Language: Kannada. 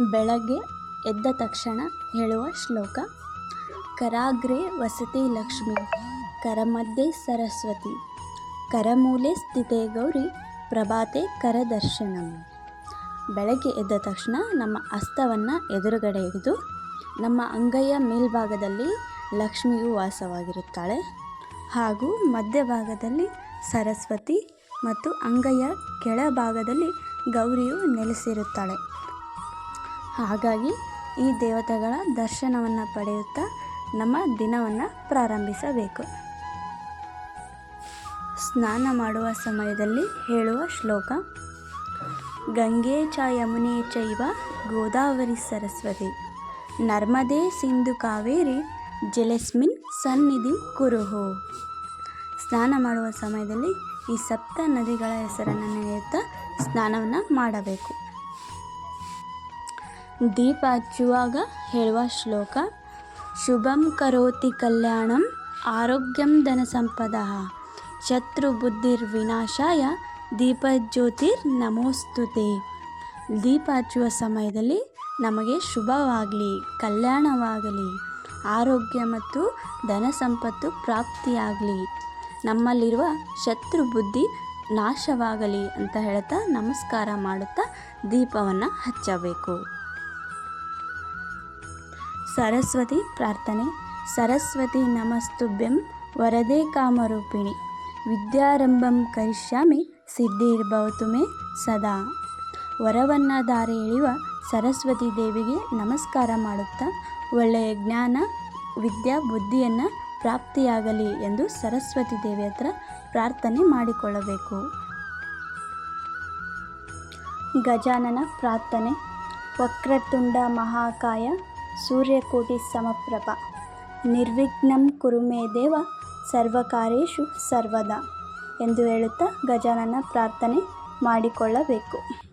ಬೆಳಗ್ಗೆ ಎದ್ದ ತಕ್ಷಣ ಹೇಳುವ ಶ್ಲೋಕ, ಕರಾಗ್ರೆ ವಸತಿ ಲಕ್ಷ್ಮಿ, ಕರಮಧ್ಯೆ ಸರಸ್ವತಿ, ಕರಮೂಲೆ ಸ್ಥಿತೆ ಗೌರಿ, ಪ್ರಭಾತೆ ಕರದರ್ಶನಂ. ಬೆಳಗ್ಗೆ ಎದ್ದ ತಕ್ಷಣ ನಮ್ಮ ಅಸ್ತವನ್ನು ಎದುರುಗಡೆ ಹಿಡಿದು ನಮ್ಮ ಅಂಗೈಯ ಮೇಲ್ಭಾಗದಲ್ಲಿ ಲಕ್ಷ್ಮಿಯು ವಾಸವಾಗಿರುತ್ತಾಳೆ. ಹಾಗೂ ಮಧ್ಯಭಾಗದಲ್ಲಿ ಸರಸ್ವತಿ ಮತ್ತು ಅಂಗೈಯ ಕೆಳಭಾಗದಲ್ಲಿ ಗೌರಿಯು ನೆಲೆಸಿರುತ್ತಾಳೆ. ಹಾಗಾಗಿ ಈ ದೇವತೆಗಳ ದರ್ಶನವನ್ನು ಪಡೆಯುತ್ತಾ ನಮ್ಮ ದಿನವನ್ನು ಪ್ರಾರಂಭಿಸಬೇಕು. ಸ್ನಾನ ಮಾಡುವ ಸಮಯದಲ್ಲಿ ಹೇಳುವ ಶ್ಲೋಕ, ಗಂಗೆ ಚ ಯಮುನೆ ಚೈವ ಗೋದಾವರಿ ಸರಸ್ವತಿ, ನರ್ಮದೆ ಸಿಂಧು ಕಾವೇರಿ ಜೆಲೆಸ್ಮಿನ್ ಸನ್ನಿಧಿ ಕುರುಹು. ಸ್ನಾನ ಮಾಡುವ ಸಮಯದಲ್ಲಿ ಈ ಸಪ್ತ ನದಿಗಳ ಹೆಸರನ್ನು ನೆನೆಯುತ್ತಾ ಸ್ನಾನವನ್ನು ಮಾಡಬೇಕು. ದೀಪ ಹಚ್ಚುವಾಗ ಹೇಳುವ ಶ್ಲೋಕ, ಶುಭಂ ಕರೋತಿ ಕಲ್ಯಾಣಂ ಆರೋಗ್ಯಂ ಧನ ಸಂಪದ, ಶತ್ರು ಬುದ್ಧಿರ್ವಿನಾಶಾಯ ದೀಪಜ್ಯೋತಿರ್ ನಮೋಸ್ತುತೆ. ದೀಪ ಹಚ್ಚುವ ಸಮಯದಲ್ಲಿ ನಮಗೆ ಶುಭವಾಗಲಿ, ಕಲ್ಯಾಣವಾಗಲಿ, ಆರೋಗ್ಯ ಮತ್ತು ಧನ ಸಂಪತ್ತು ಪ್ರಾಪ್ತಿಯಾಗಲಿ, ನಮ್ಮಲ್ಲಿರುವ ಶತ್ರು ಬುದ್ಧಿ ನಾಶವಾಗಲಿ ಅಂತ ಹೇಳ್ತಾ ನಮಸ್ಕಾರ ಮಾಡುತ್ತಾ ದೀಪವನ್ನು ಹಚ್ಚಬೇಕು. ಸರಸ್ವತಿ ಪ್ರಾರ್ಥನೆ. ಸರಸ್ವತಿ ನಮಸ್ತುಭ್ಯಂ. ವರದೇ ಕಾಮರೂಪಿಣಿ. ವಿದ್ಯಾರಂಭಂ ಕರಿಷ್ಯಾಮಿ. ಸಿದ್ಧಿರ್ಭವತು ಮೇ ಸದಾ. ವರವನ್ನು ದಾರಿ ಎಳೆಯುವ ಸರಸ್ವತಿ ದೇವಿಗೆ ನಮಸ್ಕಾರ ಮಾಡುತ್ತಾ, ಒಳ್ಳೆಯ ಜ್ಞಾನ, ವಿದ್ಯಾ, ಬುದ್ಧಿಯನ್ನು ಪ್ರಾಪ್ತಿಯಾಗಲಿ ಎಂದು ಸರಸ್ವತಿ ದೇವಿ ಹತ್ರ ಪ್ರಾರ್ಥನೆ ಮಾಡಿಕೊಳ್ಳಬೇಕು. ಗಜಾನನ ಪ್ರಾರ್ಥನೆ. ವಕ್ರತುಂಡ ಮಹಾಕಾಯ. ಸೂರ್ಯಕೋಟಿ ಸಮಪ್ರಭ. ನಿರ್ವಿಘ್ನಂ ಕುರುಮೇ ದೇವ ಸರ್ವಕಾರ್ಯೇಶು ಸರ್ವದಾ ಎಂದು ಹೇಳುತ್ತಾ ಗಜಾನನ ಪ್ರಾರ್ಥನೆ ಮಾಡಿಕೊಳ್ಳಬೇಕು.